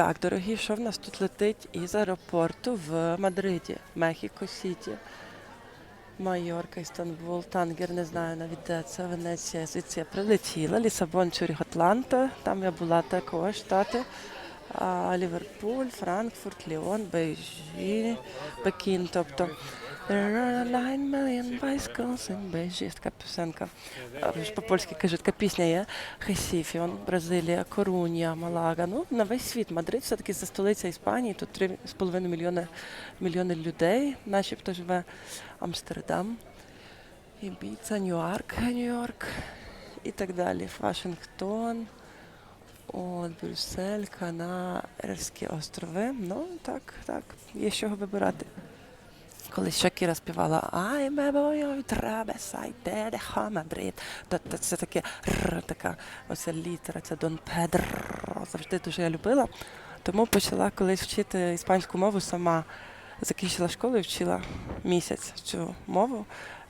Так, дорогі, що в нас тут летить із аеропорту в Мадриді, Мехіко Сіті, Майорка, Істанбул, Тангер, не знаю навіть де це, Венеція. Звідси прилетіла. Лісабон, Чуріх, Атланта. Там я була також, штати. А, Ліверпуль, Франкфурт, Ліон, Бейжі, Пекін. Тобто There are nine million bicycles in Beijing. Така пісенка. По-польськи кажуть, така пісня є. Хесіфіон, Бразилія, Корунія, Малага. Ну, на весь світ. Мадрид все-таки це столиця Іспанії. Тут 3,5 мільйони, мільйони людей, начебто живе Амстердам, Ібіца, Нью-Йорк, Нью-Йорк і так далі. Вашингтон. От, Брюссель, Канарські острови. Ну, так, так, є з чого вибирати. Колись Шакіра співала Ай мебою трабесайте де Мадрид. То, то це таке р, така оця літера, це Дон Педро. Завжди дуже я любила. Тому почала колись вчити іспанську мову сама. Закінчила школу і вчила місяць цю мову.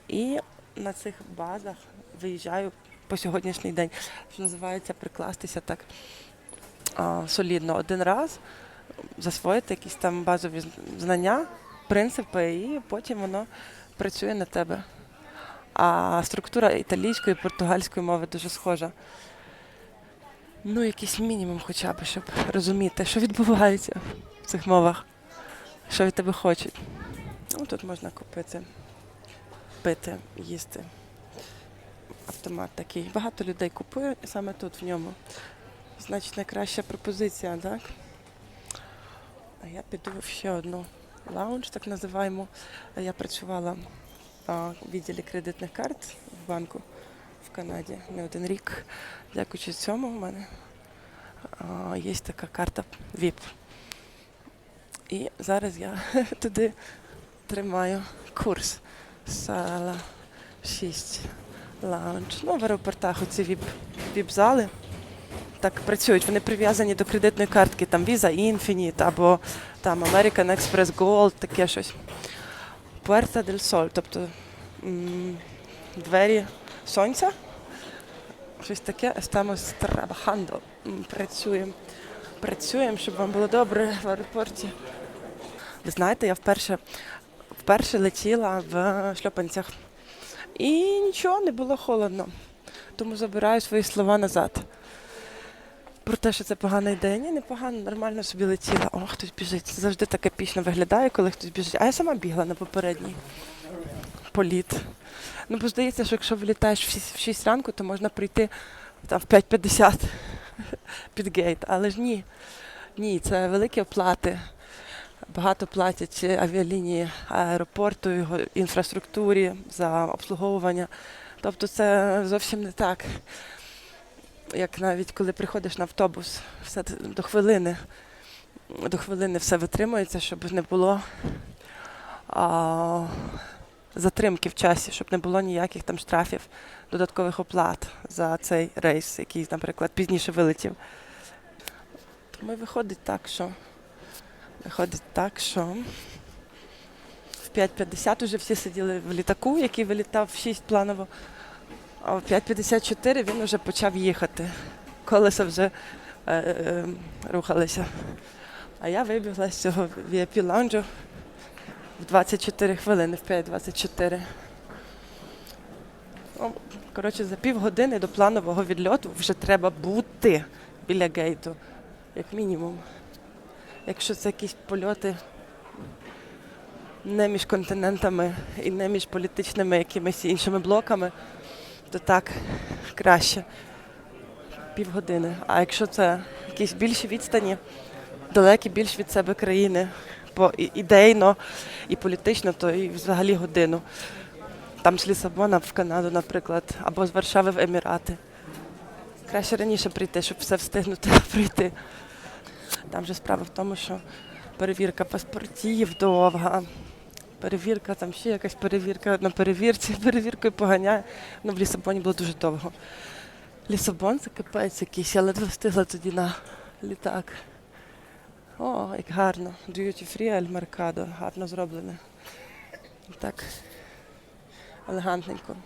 І на цих базах виїжджаю по сьогоднішній день, що називається прикластися так а, солідно один раз, засвоїти якісь там базові знання, принципи, і потім воно працює на тебе. А структура італійської і португальської мови дуже схожа. Ну, якийсь мінімум хоча б, щоб розуміти, що відбувається в цих мовах, що від тебе хочуть. Ну, тут можна купити, пити, їсти. Автомат такий. Багато людей купує саме тут в ньому. Значить, найкраща пропозиція, так? А я піду в ще одну лаунж, так називаємо. Я працювала в відділі кредитних карт в банку в Канаді не один рік. Дякуючи цьому, в мене є така карта VIP. І зараз я туди тримаю курс сала 6 лаунж. Ну, в аеропортах оці VIP-зали так працюють. Вони прив'язані до кредитної картки, там Visa Infinite або там American Express Gold, таке щось. Puerta del Sol, тобто двері сонця. Щось таке, estamos trabajando. Працюємо. Працюємо, щоб вам було добре в аеропорті. Ви знаєте, я вперше, вперше летіла в шльопанцях. І нічого, не було холодно. Тому забираю свої слова назад. Про те, що це погана ідея. Ні, не погано, нормально собі летіла. О, хтось біжить. Це завжди так епічно виглядає, коли хтось біжить. А я сама бігла на попередній політ. Ну, бо здається, що якщо вилітаєш в 6, в 6 ранку, то можна прийти там, в 5.50 під гейт. Але ж ні. Ні, це великі оплати. Багато платять авіалінії аеропорту, його інфраструктурі за обслуговування. Тобто це зовсім не так. Як навіть коли приходиш на автобус, все до хвилини, до хвилини все витримується, щоб не було а, затримки в часі, щоб не було ніяких там штрафів, додаткових оплат за цей рейс, який, наприклад, пізніше вилетів. Тому виходить так, що виходить так, що в 5.50 вже всі сиділи в літаку, який вилітав в 6 планово. А в 5.54 він вже почав їхати. Колеса вже е, е, рухалися. А я вибігла з цього VIP лаунжу в 24 хвилини, в 5.24. Ну, коротше, за півгодини до планового відльоту вже треба бути біля гейту, як мінімум. Якщо це якісь польоти не між континентами і не між політичними якимись іншими блоками, то так краще півгодини. А якщо це якісь більші відстані, далекі більш від себе країни, по ідейно і політично, то і взагалі годину. Там з Лісабона в Канаду, наприклад, або з Варшави в Емірати. Краще раніше прийти, щоб все встигнути пройти. Там же справа в тому, що перевірка паспортів довга. Перевірка, там ще якась перевірка на перевірці, перевіркою поганяє. Ну, в Лісабоні було дуже довго. Лісабон це капець якийсь, я ледве встигла тоді на літак. О, як гарно. Duty free Аль Mercado, гарно зроблене. Так, елегантненько.